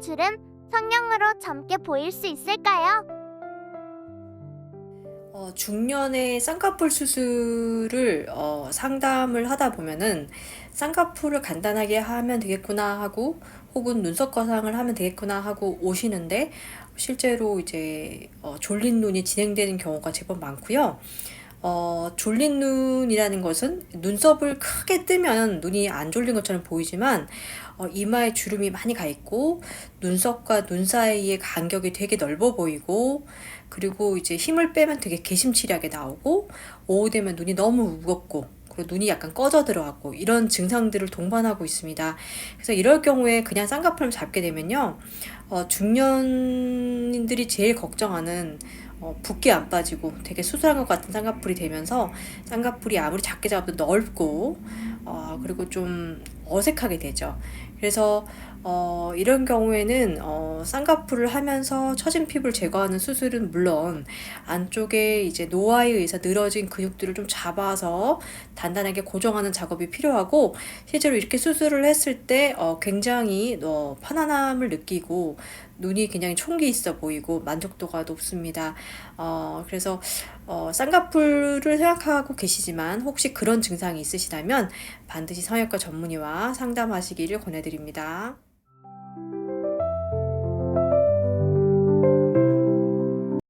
주름, 성형으로 젊게 보일 수 있을까요? 어, 중년의 쌍꺼풀 수술을 어, 상담을 하다 보면은 쌍꺼풀을 간단하게 하면 되겠구나 하고 혹은 눈썹 거상을 하면 되겠구나 하고 오시는데 실제로 이제 어, 졸린 눈이 진행되는 경우가 제법 많고요. 어, 졸린 눈이라는 것은 눈썹을 크게 뜨면 눈이 안 졸린 것처럼 보이지만 어, 이마에 주름이 많이 가 있고 눈썹과 눈 사이의 간격이 되게 넓어 보이고 그리고 이제 힘을 빼면 되게 개심치리하게 나오고 오후 되면 눈이 너무 무겁고 그리고 눈이 약간 꺼져 들어가고 이런 증상들을 동반하고 있습니다. 그래서 이럴 경우에 그냥 쌍꺼풀을 잡게 되면요, 어, 중년인들이 제일 걱정하는 어, 붓기 안 빠지고 되게 수술한 것 같은 쌍꺼풀이 되면서 쌍꺼풀이 아무리 작게 잡아도 넓고 어, 그리고 좀 어색하게 되죠. 그래서 어, 이런 경우에는 어, 쌍꺼풀을 하면서 처진 피부를 제거하는 수술은 물론 안쪽에 이제 노화에 의해서 늘어진 근육들을 좀 잡아서 단단하게 고정하는 작업이 필요하고 실제로 이렇게 수술을 했을 때 어, 굉장히 어, 편안함을 느끼고 눈이 굉장히 총기 있어 보이고 만족도가 높습니다. 어, 그래서 어, 쌍꺼풀을 생각하고 계시지만 혹시 그런 증상이 있으시다면 반드시 성형외과 전문의와 상담하시기를 권해 드립니다.